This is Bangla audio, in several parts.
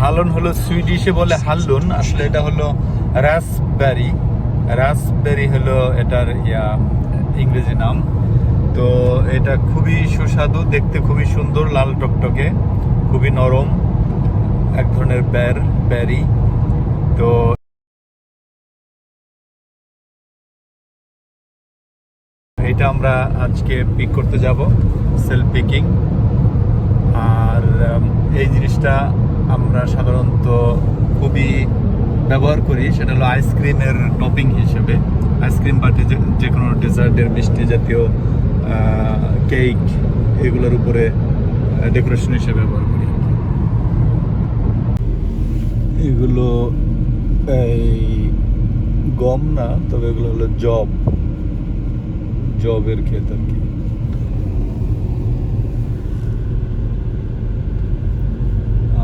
হালন হলো সুইডিশে বলে হাল্লুন, আসলে এটা হলো রাসবেরি রাসবেরি হলো এটার ইয়া, ইংরেজি নাম। তো এটা খুবই সুস্বাদু, দেখতে খুবই সুন্দর, লাল টকটকে, খুবই নরম, এক ধরনের ব্যার, ব্যারি। তো এটা আমরা আজকে পিক করতে যাব সেলফ পিকিং আর এই জিনিসটা আমরা সাধারণত খুবই ব্যবহার করি, সেটা হলো আইসক্রিমের টপিং হিসেবে। আইসক্রিম বাটি যে কোনো ডেজার্টের মিষ্টি জাতীয় কেক এগুলোর উপরে ডেকোরেশন হিসেবে ব্যবহার করি। এগুলো, এই গম না, তবে এগুলো হলো জব জবের ক্ষেত কি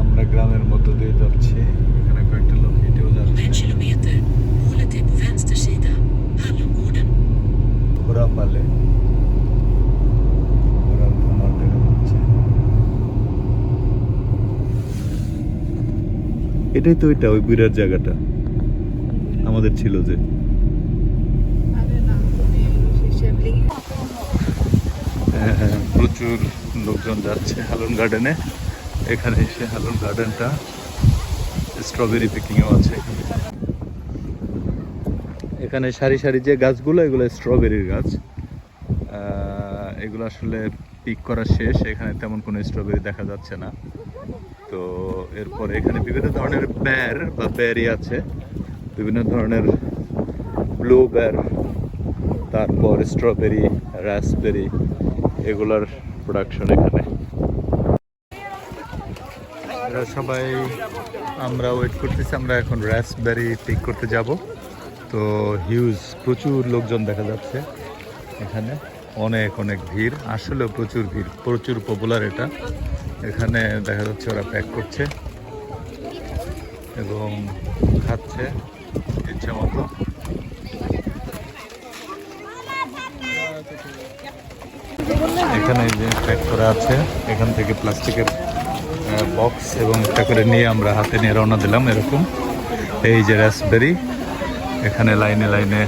আমরা গ্রামের মধ্য দিয়ে যাচ্ছি। এখানে কয়েকটা লোক হেঁটেও যাচ্ছে. ঘোড়া পালে। এটাই তো ওইটা ওই বিরাট জায়গাটা। আমাদের ছিল যে। হ্যাঁ, হ্যাঁ, প্রচুর লোকজন যাচ্ছে হালুন গার্ডেনে। এখানে এসে হালুন গার্ডেনটা স্ট্রবেরি পিকিংও আছে। এখানে সারি সারি যে গাছগুলো, এগুলো স্ট্রবেরির গাছ। এগুলো আসলে পিক করা শেষ, এখানে তেমন কোনো স্ট্রবেরি দেখা যাচ্ছে না। তো এরপর এখানে বিভিন্ন ধরনের ব্যার বা ব্যারি আছে। বিভিন্ন ধরনের ব্লু ব্যার তারপর স্ট্রবেরি রাসবেরি এগুলার প্রোডাকশন এখানে। এরা সবাই, আমরা ওয়েট করতেছি, আমরা এখন রাসবেরি পিক করতে যাব। তো হিউজ প্রচুর লোকজন দেখা যাচ্ছে এখানে। অনেক অনেক ভিড়। আসলেও প্রচুর ভিড়। প্রচুর পপুলার এটা। এখানে দেখা যাচ্ছে ওরা প্যাক করছে এবং খাচ্ছে ইচ্ছে মতো। এখানে যে প্যাক করা আছে। এখান থেকে প্লাস্টিকের বক্স এবং একটা করে নিয়ে আমরা হাতে নিয়ে রওনা দিলাম এরকম। এই যে রাসবেরি এখানে লাইনে লাইনে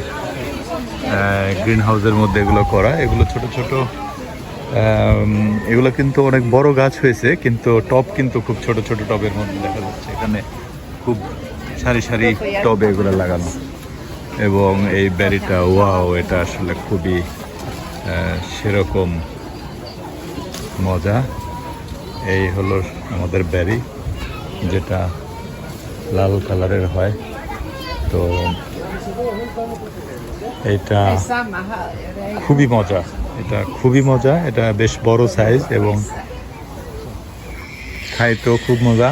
গ্রিন হাউসের মধ্যে এগুলো করা। এগুলো ছোট ছোট এগুলো কিন্তু অনেক বড় গাছ হয়েছে, কিন্তু টব কিন্তু খুব ছোট ছোট টবের মধ্যে দেখা যাচ্ছে। এখানে খুব সারি সারি টবে এগুলো লাগানো। এবং এই ব্যারিটা ওয়াও এটা আসলে খুবই সেরকম মজা। এই হলো আমাদের ব্যারি, যেটা লাল কালারের হয়। তো এটা খুবই মজা, এটা খুবই মজা, এটা বেশ বড় সাইজ এবং খাইতেও খুব মজা।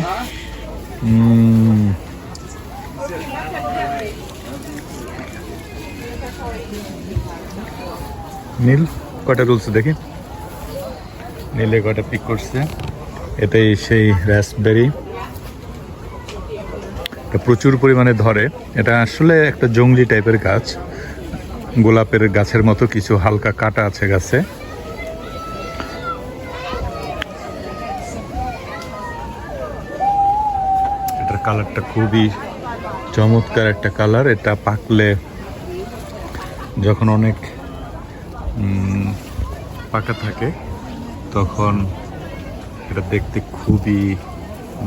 নীল কটা তুলছে দেখি? নীলে কটা পিক করছে? এটাই সেই রাসবেরি এটা প্রচুর পরিমাণে ধরে। এটা আসলে একটা জঙ্গলি টাইপের গাছ। গোলাপের গাছের মতো কিছু হালকা কাটা আছে গাছে। এটার কালারটা খুবই চমৎকার একটা কালার এটা পাকলে যখন অনেক পাকা থাকে, তখন এটা দেখতে খুবই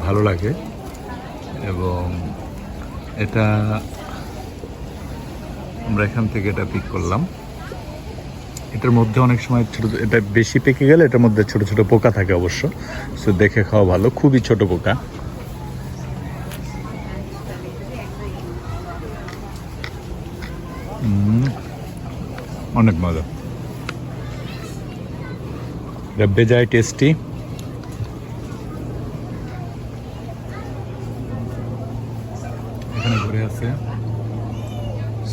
ভালো লাগে। এবং এটা আমরা এখান থেকে এটা পিক করলাম। এটার মধ্যে অনেক সময় ছোট এটা বেশি পেকে গেলে এটার মধ্যে ছোট ছোট পোকা থাকে অবশ্য। সো দেখে খাওয়া ভালো, খুবই ছোট পোকা। অনেক মজা। বেজায় টেস্টি এখানে ঘুরে আছে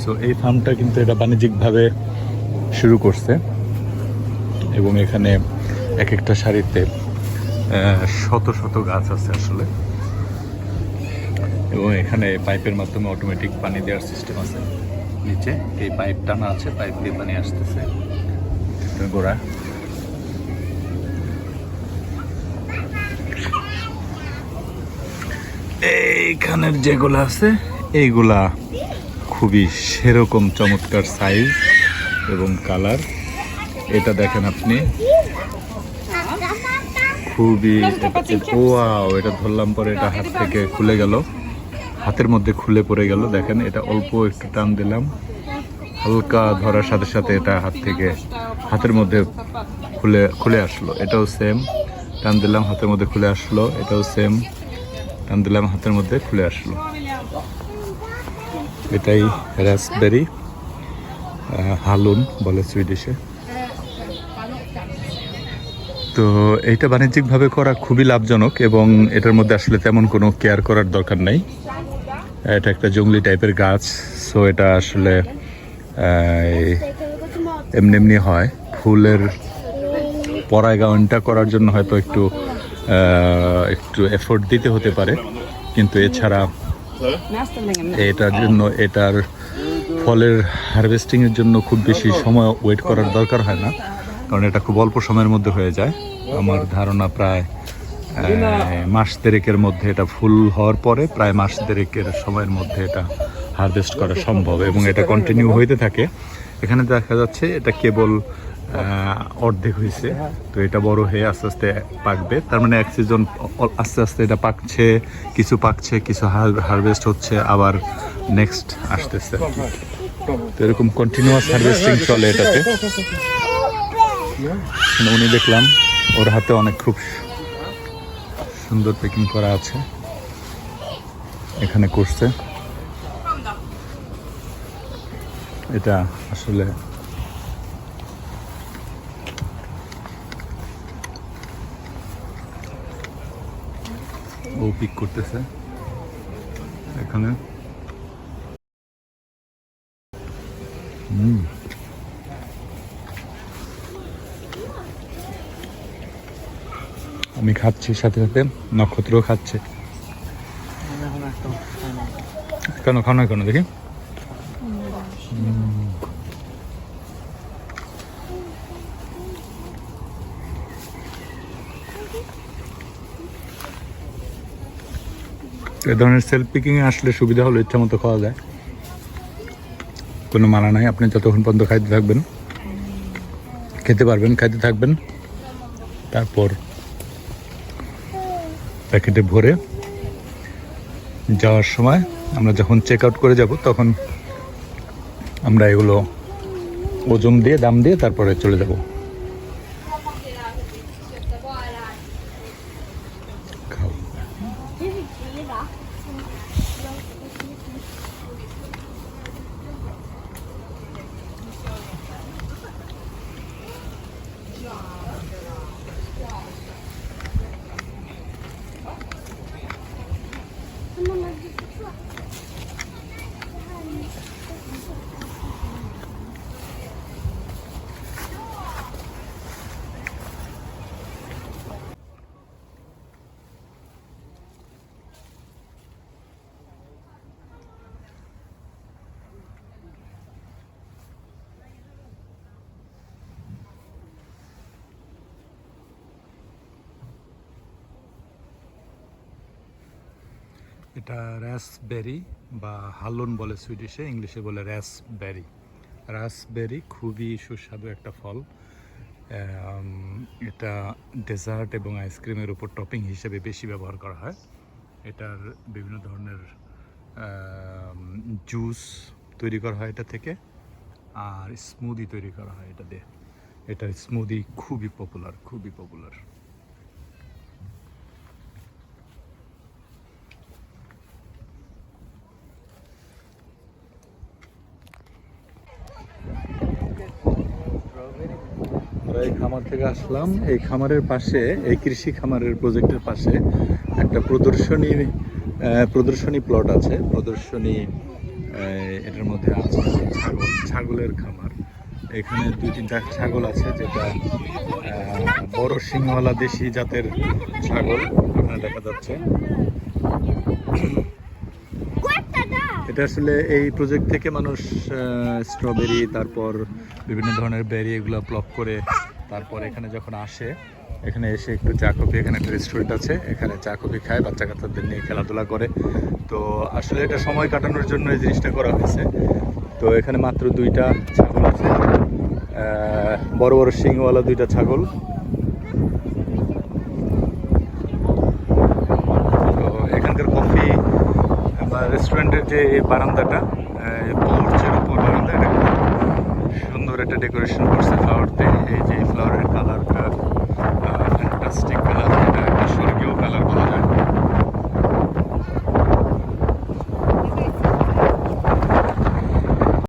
সো এই ফার্মটা কিন্তু এটা বাণিজ্যিকভাবে শুরু করছে এবং এখানে এক একটা আহ, শত শত গাছ আছে আসলে। এবং এখানে পাইপের মাধ্যমে অটোমেটিক পানি দেওয়ার সিস্টেম আছে। নিচে এই পাইপ টানা আছে পাইপ দিয়ে পানি আসতেছে। গোড়া। এইখানের যেগুলো আছে এইগুলা খুবই সেরকম চমৎকার সাইজ এবং কালার এটা দেখেন আপনি। খুবই ওয়াও এটা ধরলাম পরে এটা হাত থেকে খুলে গেল। হাতের মধ্যে খুলে পড়ে গেল, দেখেন, এটা অল্প একটু টান দিলাম। হালকা ধরার সাথে সাথে এটা হাত থেকে, হাতের মধ্যে খুলে খুলে আসলো। এটাও সেম টান দিলাম, হাতের মধ্যে খুলে আসলো। এটাও সেম টান দিলাম, হাতের মধ্যে খুলে আসলো। এটাই রাসবেরি হালুন বলে সুইডিশে তো এইটা বাণিজ্যিকভাবে করা খুবই লাভজনক এবং এটার মধ্যে আসলে তেমন কোনো কেয়ার করার দরকার নেই। এটা একটা জঙ্গলি টাইপের গাছ সো এটা আসলে এমনি এমনি হয়। ফুলের পরাগায়নটা করার জন্য হয়তো একটু একটু এফোর্ট দিতে হতে পারে। কিন্তু এছাড়া এটার জন্য, এটার ফলের হারভেস্টিং এর জন্য খুব বেশি সময় ওয়েট করার দরকার হয় না। কারণ এটা খুব অল্প সময়ের মধ্যে হয়ে যায়। আমার ধারণা প্রায় মাস দেড়েকের মধ্যে এটা ফুল হওয়ার পরে প্রায় মাস দেড়েকের সময়ের মধ্যে এটা হারভেস্ট করা সম্ভব এবং এটা কন্টিনিউ হইতে থাকে। এখানে দেখা যাচ্ছে এটা কেবল অর্ধেক হয়েছে। তো এটা বড় হয়ে আস্তে আস্তে পাকবে। তার মানে এক সিজন আস্তে আস্তে এটা পাকছে, কিছু পাকছে, কিছু হারভেস্ট হচ্ছে, আবার নেক্সট আসতেছে। তো এরকম কন্টিনিউয়াস হারভেস্টিং চলে এটাতে। উনি দেখলাম, ওর হাতে অনেক খুব সুন্দর প্যাকিং করা আছে। এখানে করছে। এটা আসলে ও পিক করতেছে। এখানে। আমি খাচ্ছি সাথে সাথে, নক্ষত্রও খাচ্ছে। কেন, খাও না কেন, দেখি। এ ধরনের সেলফ পিকিংয়ে আসলে সুবিধা হলো ইচ্ছা মতো খাওয়া যায়। কোনো মানা নাই, আপনি যতক্ষণ পর্যন্ত খাইতে থাকবেন। খেতে পারবেন, খাইতে থাকবেন। তারপর প্যাকেটে ভরে যাওয়ার সময় আমরা যখন চেক আউট করে যাব, তখন আমরা এগুলো ওজন দিয়ে, দাম দিয়ে তারপরে চলে যাব। 啥 এটা র্যাসবেরি বা হালুন বলে সুইডিশে ইংলিশে বলে র্যাসবেরি রাসবেরি খুবই সুস্বাদু একটা ফল। এটা ডেজার্ট এবং আইসক্রিমের উপর টপিং হিসেবে বেশি ব্যবহার করা হয়। এটার বিভিন্ন ধরনের জুস তৈরি করা হয় এটা থেকে, আর স্মুদি তৈরি করা হয় এটা দিয়ে। এটার স্মুদি খুবই পপুলার খুবই পপুলার এই খামার থেকে আসলাম। এই খামারের পাশে, এই কৃষি খামারের প্রজেক্টের পাশে একটা প্রদর্শনী প্রদর্শনী প্লট আছে। প্রদর্শনী এটার মধ্যে আছে ছাগল, ছাগলের খামার। এখানে দুই তিনটা ছাগল আছে, যেটা বড় সিংহওয়ালা দেশি জাতের ছাগল, আপনার দেখা যাচ্ছে। এটা আসলে এই প্রজেক্ট থেকে মানুষ স্ট্রবেরি তারপর বিভিন্ন ধরনের বেরি এগুলো প্লক করে তারপর এখানে যখন আসে, এখানে এসে একটু চা কফি, এখানে একটা রেস্টুরেন্ট আছে, এখানে চা কফি খায় বাচ্চা কাচ্চাদের নিয়ে খেলাধুলা করে। তো আসলে এটা সময় কাটানোর জন্য এই জিনিসটা করা হয়েছে। তো এখানে মাত্র দুইটা ছাগল আছে। বড় বড় শিংওয়ালা দুইটা ছাগল। তো এখানকার কফি বা রেস্টুরেন্টের যে বারান্দাটা একটা ডেকোরেশন করছে ফ্লাওয়ারতে এই যে ফ্লাওয়ারের কালারটা ফ্যান্টাস্টিক কালার এটা একটা স্বর্গীয় কালার বলা